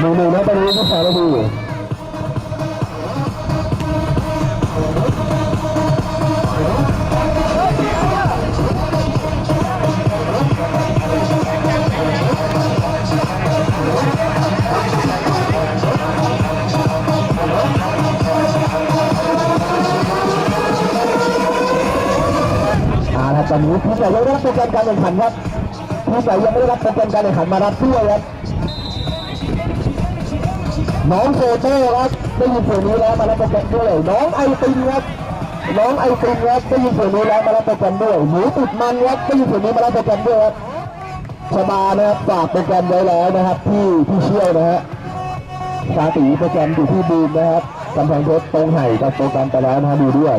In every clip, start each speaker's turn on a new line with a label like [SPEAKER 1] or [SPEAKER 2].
[SPEAKER 1] หนึ่งหนึ่งนะตอนนี้ผู้ชาราดูตอนนี้ผู้ใหญ่ยังไม่ได้รับโปรแกรมการแข่งขันครับผู้ใหญ่ยังไม่ได้รับโปรแกรมการแข่งขันมารับด้วยครับ น้องโฟโต้ครับได้ยินเสียงนี้แล้วมารับปรแกรมด้วยน้องไอติมครับน้องไอติมครับได้ยินเสียงนี้แล้วมารับปรแกรมด้วยหมูติดมันครับได้ยินเสียงนี้มารับปรแกรมด้วยครับชบานะครับฝากปรแกรมไว้แล้วนะครับที่ที่เชี่ยวนะฮะสาตีปรแกรมอยู่ที่บูมนะครับกำแพงเพชรตรงไห่กับโปรแกรมไปแล้วนะฮะดูด้วย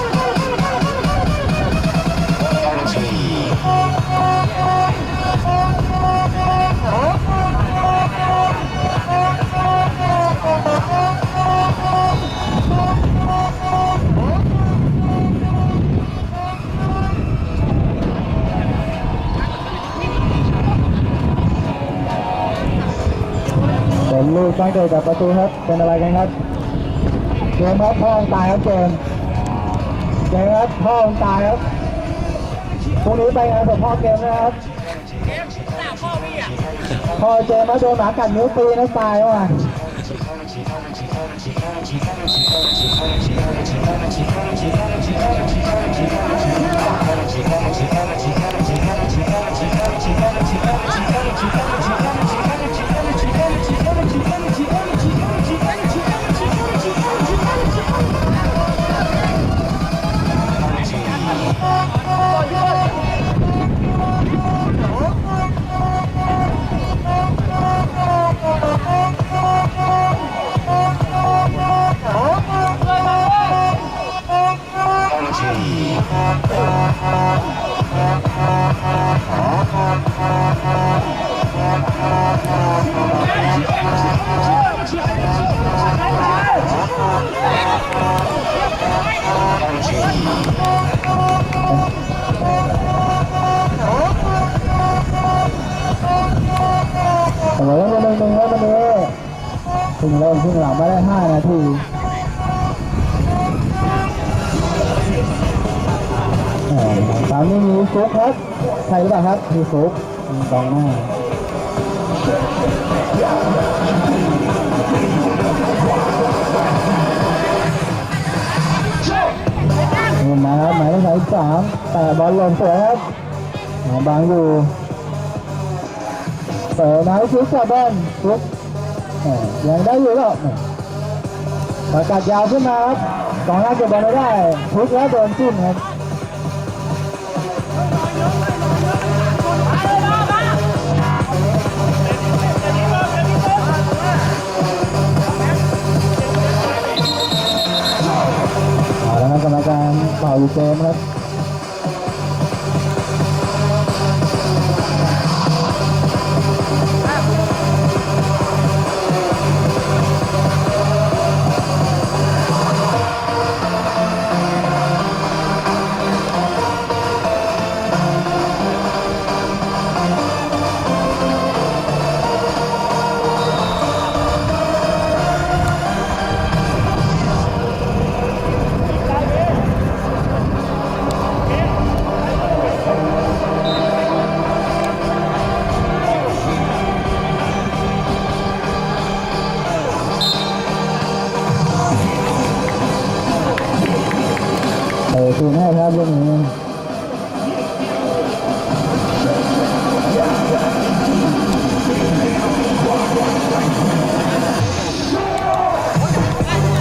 [SPEAKER 1] นลูกตั้งใจจากประตูครับ เป็นอะไรกันครับเกมครับพ่องตายครับเกมเกมครับพ่องตายครับพรุ่งนี้ไปงานศพพ่อเกมนะครับพ่อเจมส์มาโดนหมากัดนิ้วปีนะตายว่ะเสมอกันหนึ่งหนึ่งครับวันนี้ถึงเริ่มขึ้นหลังมาได้ห้านาทีเอ่อตามนี้มีฟุกครับใช่หรือเปล่าครับมีฟุกมีกองหน้า นี่นะครับหมายเลขสามแต่บอลล่นสวยครับาบางอยู่เปิดมาให้ชุดกับบอลชุดยังได้อยู่แล้วแหม่ประกาศยาวขึ้นมาครับกองหน้าเก็บบอลไม่ได้ชุดแล้วโดนจิ้มครับ การเป่าลูกเกมครับเออคืนให้ครับเรื่องนี้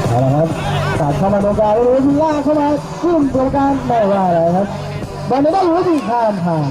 [SPEAKER 1] เอาละครับตา
[SPEAKER 2] มาตรงกลางแล้วทีลากเข้ามาขึ้นตรงกลางไม่ว่าอะไรครับบอลไม่ได้รู้ที่ข้ามผ่าน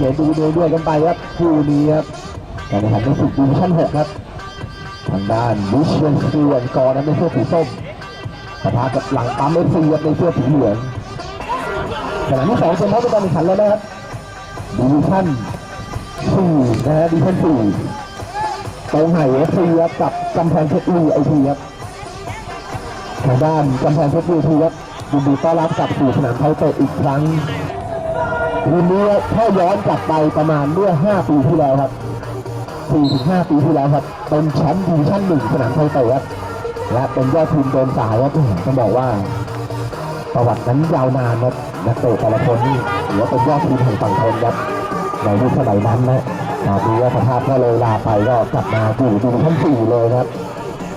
[SPEAKER 2] เกมดูดูด้วยกันไปครับคู่นี้ครับการแข่งขันในศึกดิวิชั่นหกครับ ทางด้านวิเชียนเซียนกอนั้นในเสื้อสีส้มปะทะกับหลังปั๊มเอฟซีในเสื้อสีเหลืองขณะที่สองเป็นรอบการแข่งขันแล้วนะครับดิวิชั่นสี่นะฮะดิวิชั่นสี่ตรงไห่เอฟซีครับกับกำแพงเพชรวีไอทีครับทางด้านกำแพงเพชรวีไอทีครับยินดีต้อนรับกลับสู่สนามไทยเตะอีกครั้ง วันนี้ถ้าย้อนกลับไปประมาณเมื่อ 5 ปีที่แล้วครับ4-5ปีที่แล้วครับ เป็นแชมป์ดิวิชั่นหนึ่งสนามไทยเตะครับและเป็นยอดทีมเดินสายครับต้องบอกว่า ประวัตินั้นยาวนานครับนักเตะแต่ละคนนี่ถือว่าเป็นยอดทีมแห่งฝั่งทนครับในยุคสมัยนั้นนะตอนนี้สภาพก็เลยลาไปก็กลับมาอยู่ดิวิชั่นสี่เลยครับ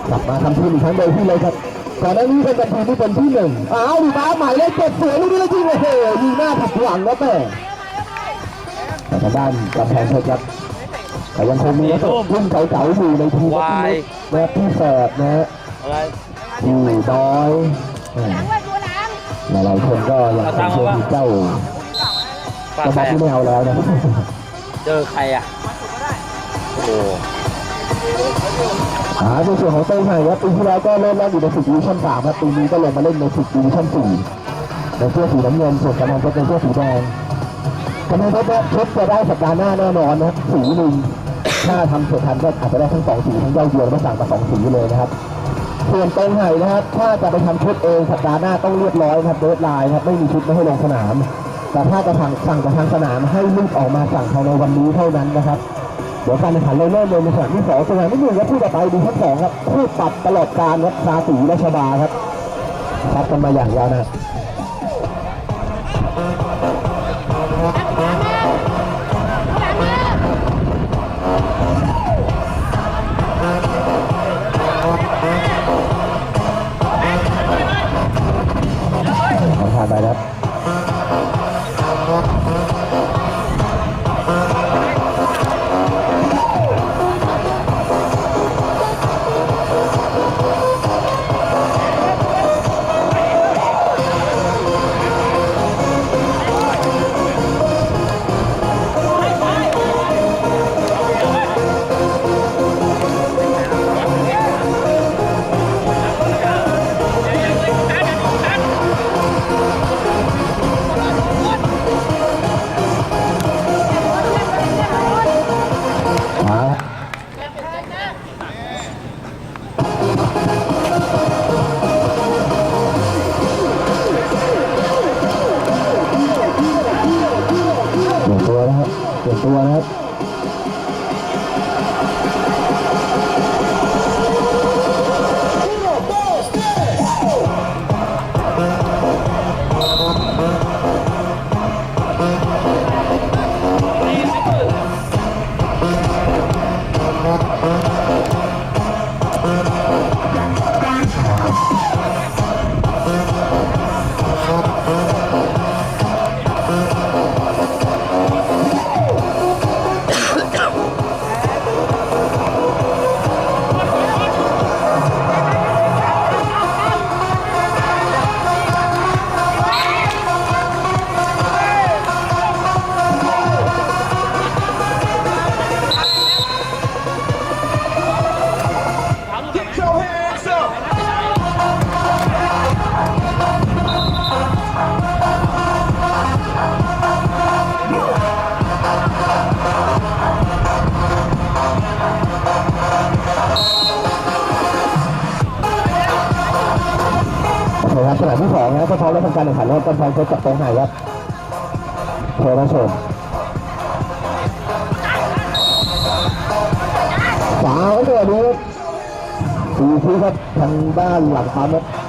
[SPEAKER 2] กลับมาทำทีมอีกครั้งโดยที่เลยครับก่อนหน้านี้เป็นทีมที่เป็นที่หนึ่งอ้าวดีบ้าหม่เลยเจ็ดสวยลูกนี้แล้วจริงโอ้โหยิงหน้าผิดหวังแล้วแต่ แต่ทางด้านกำแพงเพชรครับแต่ยังคงมีนักเตะรุ่นเก่าๆอยู่ในทีมครับที่นะครับที่แสบนะฮะ
[SPEAKER 3] อะไร
[SPEAKER 2] ที่น้อยเออหลายๆคนก็ยังคงเชื่อที่เจ้า
[SPEAKER 3] ฝาก
[SPEAKER 2] ก็
[SPEAKER 3] ใคร
[SPEAKER 2] บอกที่ไม่เอาแล้วนะ
[SPEAKER 3] เจอใครอะโอ้โห
[SPEAKER 2] อ่าในส่วนของเต้ยไห่ครับปีที่แล้วก็เริ่มแรกอยู่ในศึกดิวิชั่นสามครับปีนี้ก็ลงมาเล่นในศึกดิวิชั่นสี่ในเสื้อสีน้ำเงินส่วนกำลังเพชรในเสื้อสีแดง กำลังเพรเนี่ยเพชรจะได้สัปดาห์หน้าแน่นอนนะครับสีหนึ่งถ้าทำเสร็จทันก็อาจจะได้ทั้งสองสีทั้งเย้าเยือนและสั่งมาสองสีเลยนะครับส่วนเต้ยไห่นะครับ ถ้าจะไปทำชุดเองสัปดาห์หน้าต้องเรียบร้อยครับเดทไลน์ครับไม่มีชุดไม่ให้ลงสนาม แต่ถ้าจะสั่งสั่งจากทางสนามให้รีบออกมาสั่งภายในวันนี้เท่านั้นนะครับเดี๋ยวการแข่งขันเราเริ่มเลยในสนามที่สองสนามที่หนึ่งครับคู่ต่อไปดูที่สองครับคู่ปรับตลอดการครับชาสีราชบาครับพัดกันมาอย่างยาวนาน เป หลังปั๊มครับ
[SPEAKER 4] ถึ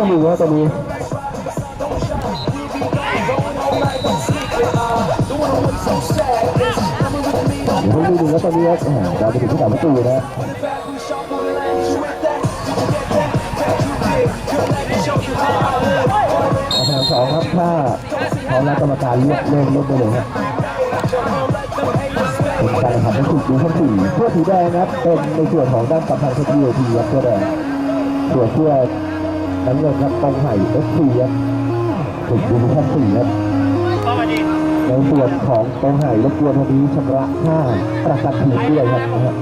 [SPEAKER 2] ครับตัวหนึ่งครับตอนนี้เดี๋ยวให้ดูดูแล้วตอนนี้ครับเราไปถึงที่สามประตูนะอาจารย์สองครับถ้าเขาและกรรมการเลือกเล่นเล่นได้เลยครับเป็นการแข่งขันในสุดดูขั้นสี่เพื่อสีแดงครับเป็นในส่วนของด้านกำแพงเพชรวีทีครับเพื่อแดงส่วนเพื่อ น้ำเงินครับตรงไห่เอฟซีครับสุดดูขั้นสี่ครับ
[SPEAKER 3] เข้ามาดิ
[SPEAKER 2] ในส่วนของตรงไห่รบกวนวันนี้ชำระค่าประกันทีมด้วยครับ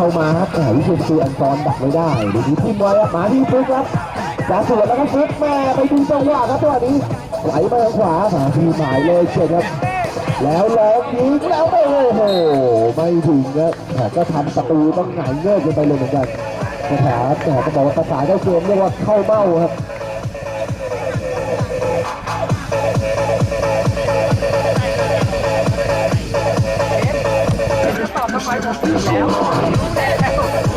[SPEAKER 2] เข้ามาครับแต่วิเชียนคืออันซอนดักไม่ได้ดูนี้ทิ้มไว้ครับมาที่ฟุกครับจะสวนแล้วก็ฟุกแม่ไปดูจังหวะครับจังหวะนี้ไหลมาทางขวาหาทีหมายเลยเชียครับ แล้วลองยิงแล้วโอ้โหไม่ถึงครับแต่ก็ทำประตูต้องหงายเงือนกันไปเลยเหมือนกันแต่แถมแต่ก็บอกว่าภาษาเจ้าเกมเรียกว่าเข้าเบ้าครับ
[SPEAKER 4] Yeah.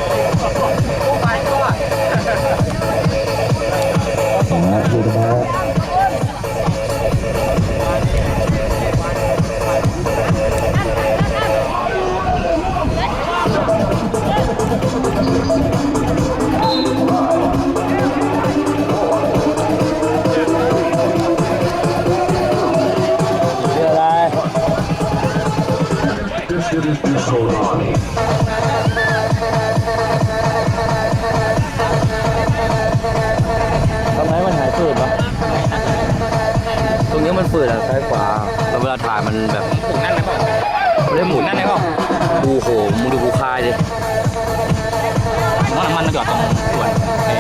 [SPEAKER 4] โหมึงดูกูคายดิ
[SPEAKER 3] ผมว่าน้ำมันมันหยอดตรงส่วนไอ้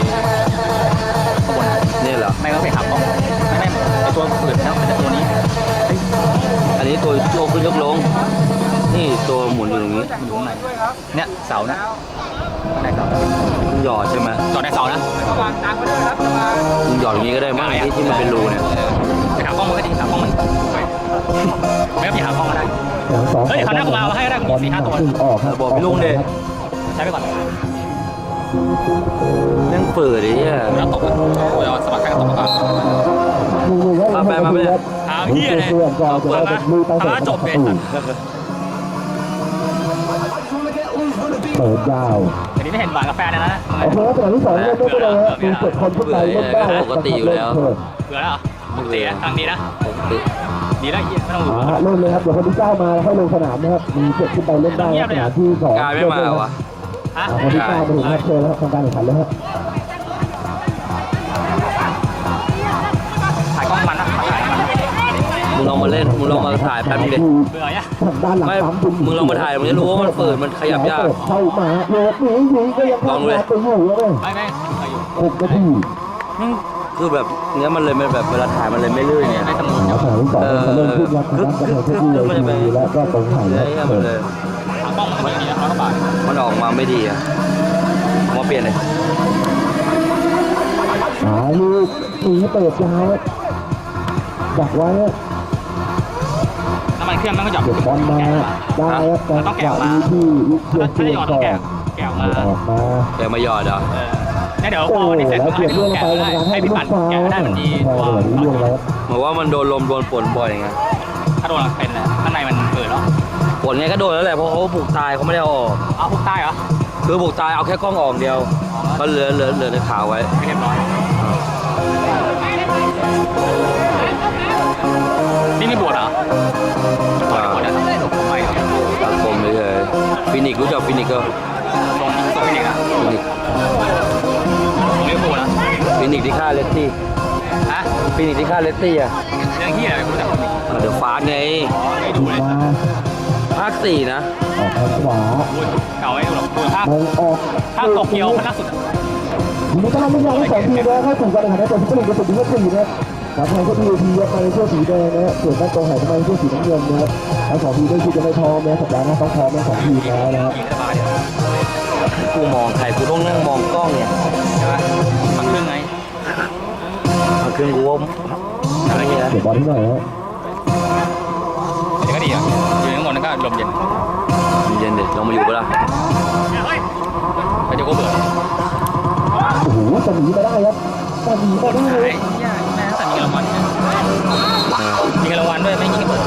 [SPEAKER 3] ข้างบน
[SPEAKER 4] นี่เหรอ
[SPEAKER 3] ไม่ก็ไปหักบ้องไม่ไม่ไอ้ตัวฝืดแล้วมันจะตัวนี้
[SPEAKER 4] อันนี้ตัวโยกขึ้นยกลง นี่ตัวหมุนอยู่ตรงนี้
[SPEAKER 3] มันอยู่ข้างในเนี่ยเสานะข้างในเสา
[SPEAKER 4] มึงหยอดใช่ไหม
[SPEAKER 3] จอดในเสานะระวังตามไปด้วยครับ
[SPEAKER 4] มึงหยอดอย่างนี้ก็ได้มั้งที่ที่มันเป็นรูเนี่ย
[SPEAKER 3] ไปหากล้องมันก็ดีหากล้องมันไม่ต้องไปหากล้องก็ได้
[SPEAKER 2] อย่างสอง
[SPEAKER 3] เฮ้ยคราวหน้ากูมาเอาให้ก็ได้กูมีสี่ห้าตัว
[SPEAKER 2] ซึ่งออกครับ
[SPEAKER 4] บอกพี่ลุงดิ
[SPEAKER 3] ใช้ไปก่อน
[SPEAKER 4] แม่งฝืดไอ้เหี้ย
[SPEAKER 3] แล้วตกอะกูจะสมัครแค่ตกก่อน
[SPEAKER 2] มือให้
[SPEAKER 4] มาไปมาไป
[SPEAKER 2] ครับ
[SPEAKER 3] เอาเหี้ยเลย
[SPEAKER 2] เพื่อนก่อนจะได้เป็นมือตั้งแต่
[SPEAKER 3] เอามาจบเลย
[SPEAKER 2] เปิดยาว
[SPEAKER 3] อันนี้ไม่เห็นหวานกาแฟเลยนะ
[SPEAKER 2] โอเคครับสนามที่สองเล่นได้เลยฮะมีเจ็ดคนขึ้นไปเล่นได้ครับ
[SPEAKER 4] ปกติอยู่แล้ว
[SPEAKER 2] เปิด
[SPEAKER 3] เบื่อแล้วเหรอปกตินะทางดีนะ ดีแล้วเหี้ยไม่ต้อง
[SPEAKER 2] อ่า
[SPEAKER 3] เบื่อ
[SPEAKER 2] ฮะเล่นเลยครับเดี๋ยวคนที่เก้ามาแล้วค่อยลงสนามนะครับมีเจ็ดขึ้นไปเล่นได้ครับสนามที่สอง
[SPEAKER 4] กายไม่มาเหรอวะ
[SPEAKER 3] ฮะ
[SPEAKER 2] อ่าคนที่เก้ามาถึงครับเชิญแล้วครับทำการแข่งขันแล้วครับ
[SPEAKER 3] ถ่ายกล้องมันนะถ่ายมัน
[SPEAKER 4] มึงลองมาเล่นมึงลองมาถ่ายแป๊บนึงดิ
[SPEAKER 3] เบื่อเนี่ย
[SPEAKER 2] ทางด้านหลัง
[SPEAKER 4] ไม่
[SPEAKER 2] ปั๊มคุณ
[SPEAKER 4] มึงลองมาถ่ายมึงจะรู้ว่ามันฝืดมันขยับยาก
[SPEAKER 2] เปิดเข้ามาโยกหนีหนีก็ยัง
[SPEAKER 4] ลองเลย
[SPEAKER 2] ทำงานไปอยู่แล้วเลย
[SPEAKER 3] ไม่ไม่ถ่ายอยู่
[SPEAKER 2] หกนาที
[SPEAKER 4] คือแบบเนี้ยมันเลยมันแบบเวลาถ่ายมันเลยไม่ลื่นเนี่ย
[SPEAKER 3] ไม่สมูท
[SPEAKER 2] สนามที่สองเป็นเล่นขึ้นครับทางด้านกระโดดที่เลยและก็ตรงไหน
[SPEAKER 4] เล
[SPEAKER 2] ครั
[SPEAKER 4] ย
[SPEAKER 2] บ
[SPEAKER 4] มันเลย
[SPEAKER 3] ถ่ายกล้องมันก็ดีนะร้อยกว่าบาท
[SPEAKER 4] มันออกมาไม่ดีอะเอามาเปลี่ยนเลย
[SPEAKER 2] หาลูกหนีเปิดยาวดักไว้
[SPEAKER 3] น้ำมันเครื่องมันก็หยอด
[SPEAKER 2] เก็บบอลมาได้ครับแต่จังหวะนี้ที่วิเชีย
[SPEAKER 3] ถ้าน
[SPEAKER 2] เป
[SPEAKER 3] ถ้า
[SPEAKER 2] ลี่ย
[SPEAKER 3] จะ
[SPEAKER 2] น
[SPEAKER 3] หยอด
[SPEAKER 2] ก่
[SPEAKER 3] ต้
[SPEAKER 2] อ
[SPEAKER 3] อง
[SPEAKER 2] น
[SPEAKER 3] แกะแกะออกมา
[SPEAKER 2] ออกมา
[SPEAKER 4] เดี๋ยวมาหยอดเหรอ
[SPEAKER 3] เออเนี่ยเดี๋ยวพ
[SPEAKER 2] โอ้
[SPEAKER 3] อวันนี้เสร็จ
[SPEAKER 2] แล้ว
[SPEAKER 3] ให้
[SPEAKER 2] เปลี่ยน
[SPEAKER 3] พี่
[SPEAKER 2] เรื่อง
[SPEAKER 3] แกะ
[SPEAKER 2] ไป
[SPEAKER 3] ได้
[SPEAKER 2] ทำงาน
[SPEAKER 3] ให้
[SPEAKER 2] ให้
[SPEAKER 3] พี่
[SPEAKER 2] ลู
[SPEAKER 3] ปั่
[SPEAKER 2] ก
[SPEAKER 3] น
[SPEAKER 2] ฟาว
[SPEAKER 3] แกะได้มันดี
[SPEAKER 2] ใช่
[SPEAKER 3] ตัว
[SPEAKER 2] เลยเรื่องแล้ว
[SPEAKER 4] เหมือนว่ามันโดนลมโดนฝนบ่อยไง
[SPEAKER 3] ถ้าโดนเป็นเลยข้างในมันเปิดแล้ว
[SPEAKER 4] ฝนไงก็โดนแล้วแหละเพราะเขาผูกตายเขาไม่ได้เอาออก
[SPEAKER 3] เอาพวกใต้เหรอ
[SPEAKER 4] คือผูกตายเอาแค่กล้องออกเดียวก็เหลือเหลือเหลือในขาวไว้
[SPEAKER 3] ไม่เรียบร้อยนี่ไม่บวชเหรอปวดปวดนะไม่
[SPEAKER 4] ตัดผมเลยฟินิกรู้จักฟินิกก็
[SPEAKER 3] ตรงตรงนี้นะ
[SPEAKER 4] ฟินิก
[SPEAKER 3] ไม่บวชนะ
[SPEAKER 4] ฟินิกที่ฆ่าเลตตี้
[SPEAKER 3] ฮะ
[SPEAKER 4] ฟินิกที่ฆ่าเลตตี้อะ
[SPEAKER 3] เรื่องที่อะไรไม่รู้จักคนนี้
[SPEAKER 4] เดอะฟาสไง
[SPEAKER 3] ไม่ดูเลย
[SPEAKER 2] มา
[SPEAKER 4] ภาคสี่นะ
[SPEAKER 2] ออกทางขวา
[SPEAKER 3] เก่าไม่ดูหรอกดูภาพ
[SPEAKER 2] มองออก
[SPEAKER 3] ภาพตกเกียวมันล่าสุด
[SPEAKER 2] มีท่านไม่ยอมให้สองทีมนะเข้าสู่การแข่งขันในตัวซุปเปอร์ลีกกับสุดที่สี่นะครับรับแทนก็ดีทียกมาในเสื้อสีแดงนะฮะส่วนด้านตรงหายมาในเสื้อสีน้ำเงินนะครับทั้งสองทีมได้ชื่อจะไม่พร้อมนะสัปดาห์หน้าต้องพร้อมทั้งสองทีมแล้วนะฮะ
[SPEAKER 3] ยิงสบายเลย
[SPEAKER 4] กูมองใครกูต้องนั่งมองกล้องเนี่ย
[SPEAKER 3] ใช่ไหมมันครึ่งไง
[SPEAKER 4] เครื่องกูว่าอะไรเงี้ย
[SPEAKER 2] เดี๋ยวบอลที่หน่อยนะ
[SPEAKER 3] เดี๋ยวก็ดีอะอยู่ข้างบนนั่นก็ลมเย็น
[SPEAKER 4] เย็นเด็ดลงมาอยู่ปะล่ะ
[SPEAKER 3] ไปเดี๋ยวก็เบื่อ
[SPEAKER 2] โอ้โหจะหนีมาได้ครับจะหนีมาได้เลย
[SPEAKER 3] แม่แต่มีรางวัล
[SPEAKER 4] เออ
[SPEAKER 3] มีรางวัลด้วยไม่ยิงเบิด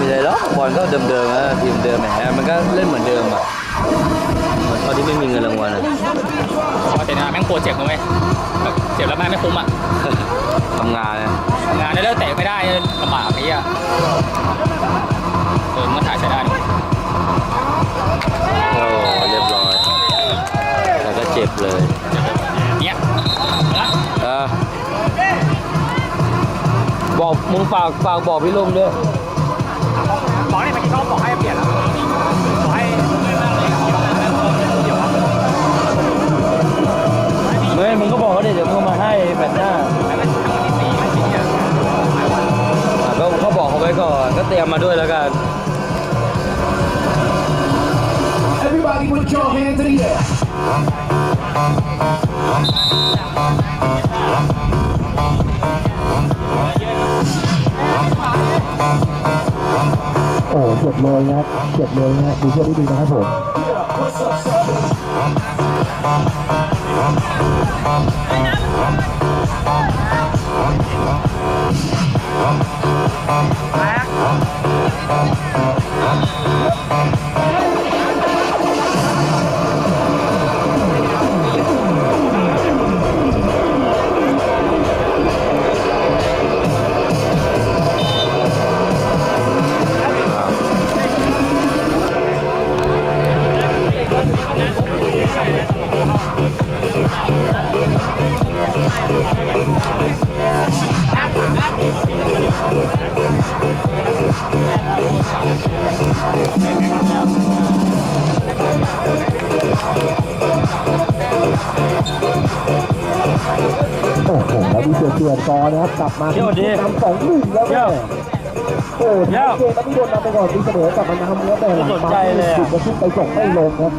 [SPEAKER 4] มีอะไรหรอบอลก็เดิมๆนะทีมเดิมแหมมันก็เล่นเหมือนเดิมอะเหมือนตอนที่ไม่มีเงินรางวัลอะ
[SPEAKER 3] พอเตะนะแม่งกลัวเจ็บนะเว้ย แบบเจ็บแล้วแม่งไม่คุ้มอะ
[SPEAKER 4] ทำงานนะ
[SPEAKER 3] งานได้เลิกเตะไม่ได้ลำบากไอ้เหี้ยเออมันถ่ายใช้ได้นี่
[SPEAKER 4] โอ้เรียบร้อย แล้วก็เจ็บเลย
[SPEAKER 3] เนี่ยนะ
[SPEAKER 4] เออบอกมึงฝากฝากบอกพี่ลุงด้วย
[SPEAKER 3] บอกให้เมื่อกี้เขาบอกให้เปลี่ยนแล้วบอกให้
[SPEAKER 4] เฮ้ยมึงก็บอกเขาดิเดี๋ยวมึงมาให้ แมตช์หน้าอะก็เขาบอกเขาไว้ก่อนก็เตรียมมาด้วยแล้วกัน
[SPEAKER 5] Everybody put your hands in the air.
[SPEAKER 2] โอ้เจ็บเลยนะครับเจ็บเลยนะฮะดูเพื่อนด้ดีนะครับผม
[SPEAKER 3] Back.
[SPEAKER 2] โอ้โหแล้วมีเดือดเดือดต่อนะครับกลับมา
[SPEAKER 4] ที่
[SPEAKER 2] นำสองหนึ่งแล้ว
[SPEAKER 4] เที่
[SPEAKER 2] นี่
[SPEAKER 4] ยว
[SPEAKER 2] โอ้
[SPEAKER 4] โห
[SPEAKER 2] เกมนันที่โดนนำไปก่อนตีเสมอกลับมานำแล้วแต่หลังม่
[SPEAKER 4] สนใจเลยะ
[SPEAKER 2] สุดจะขึ้นไปจบงไม่ลงครับ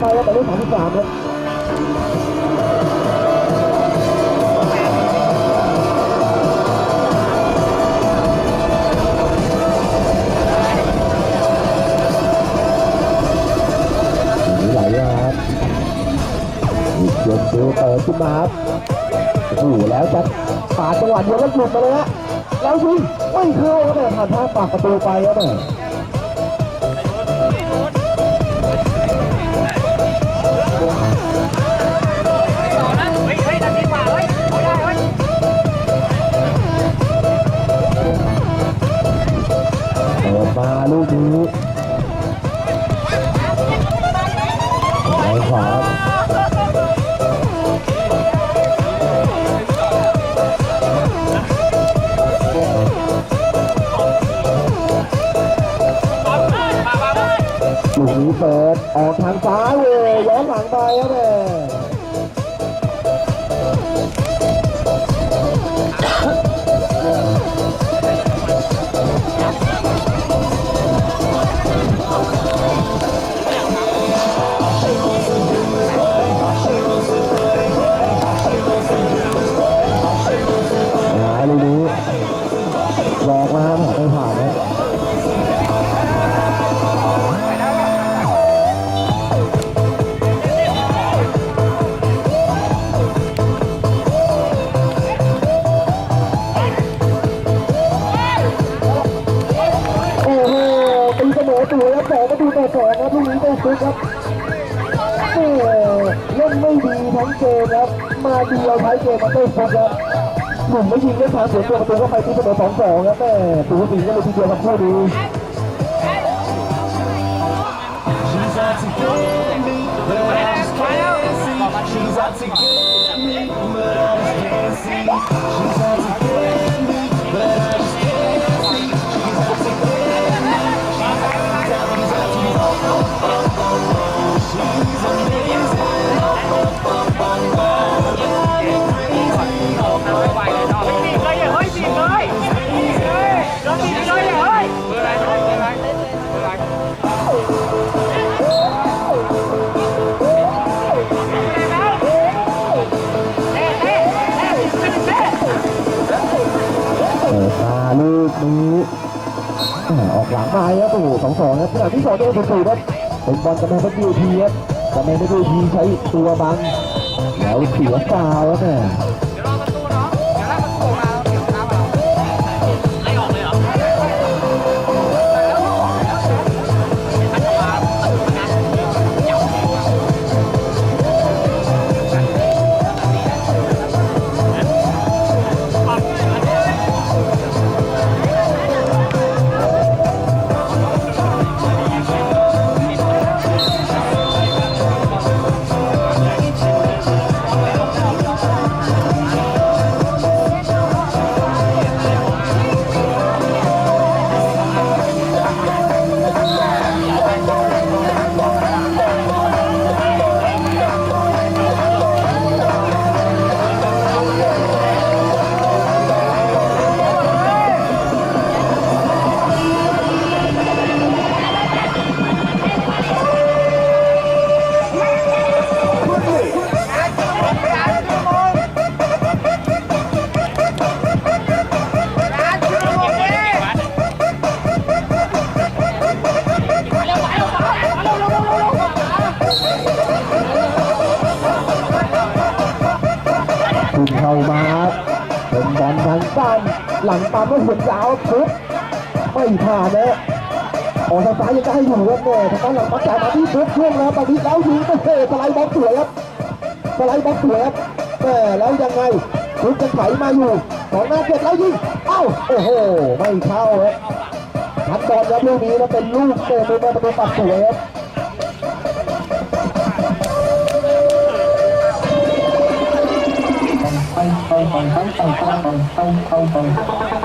[SPEAKER 2] ไปแล้วแต่ได้สามสิบสามครับมีหลายอย่างครับมีเกียร์ดูเปิดขึ้นมาครับโอ้โหแล้วจะปาดจังหวะเดียวแล้วหลุดมาเลยฮะแล้วยิงไม่เข้าครับแต่ผ่านทางปากประตูไปครับแม่
[SPEAKER 3] เมา
[SPEAKER 2] ดีเอาท้ายเกมมาไม่ซุกครับหนุ่มไม่ยิงได้ทางเสวนตัวประตูเข้าไปที่เสมอสองสองครับแม่ตัวสีก็เลยทีเดียวกับคู่นี้
[SPEAKER 5] She's
[SPEAKER 2] ม่ออกหลังมาครับโอ้โหสองสองครับขณะที่สองโดนประตูครับเป็นบอลกระแมงพัดยูทีครับกระแมงพัดยูทีใช้ตัวบังแล้วเสียฟาวครับ
[SPEAKER 3] เนี่ย ออก
[SPEAKER 2] ทางซ้ายยังได้อยู่ครับแม่ทางด้านหลังปั๊มจ่ายมาที่ปุ๊บช่วงแล้วตอนนี้แล้วยิงโอ้โหสไลด์บอลสวยครับสไลด์บอลสวยครับแม่แล้วยังไงปุ๊บจะไถมาอยู่สองหน้าเจ็ดแล้วยิงเอ้าโอ้โหไม่เข้าครับทัดบอลครับลูกนี้แล้วเป็นลูกเตะเป็นประตูปัดสวยครับ
[SPEAKER 6] Bye.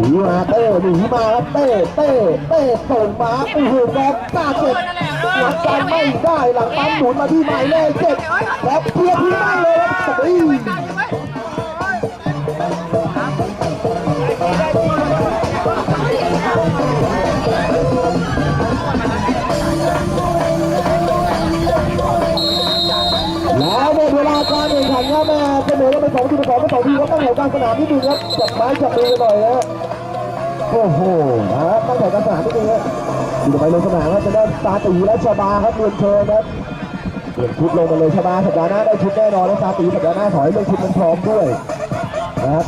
[SPEAKER 2] หนีมาเต้หนีมาครับเต้เต้เต้ส่งมาโอ้โหบอลกล้าเจ็บหลังการไม่ได้หลังปั๊มหมุนมาที่หมายเลขเจ็ดแล้วเพียงที่ไม่เลยครับ สอแล้วเป็นสองทีมสองเป็นสองทีมครับตั้งแถวกลางสนามนิดนึงครับจับไม้จับมือกันหน่อยนะโอ้โหนะตั้งแถวกลางสนามนิดนึงครับอยู่ไปลงสนามครับจะได้ตาตีและชาบาครับเรียนเชิญครับเปลี่ยนชุดลงมาเลยชาบาสัปดาห์หน้าได้ชุดแน่นอนและตาตีสัปดาห์หน้าถอยเรื่องชุดมันพร้อมด้วยนะครับ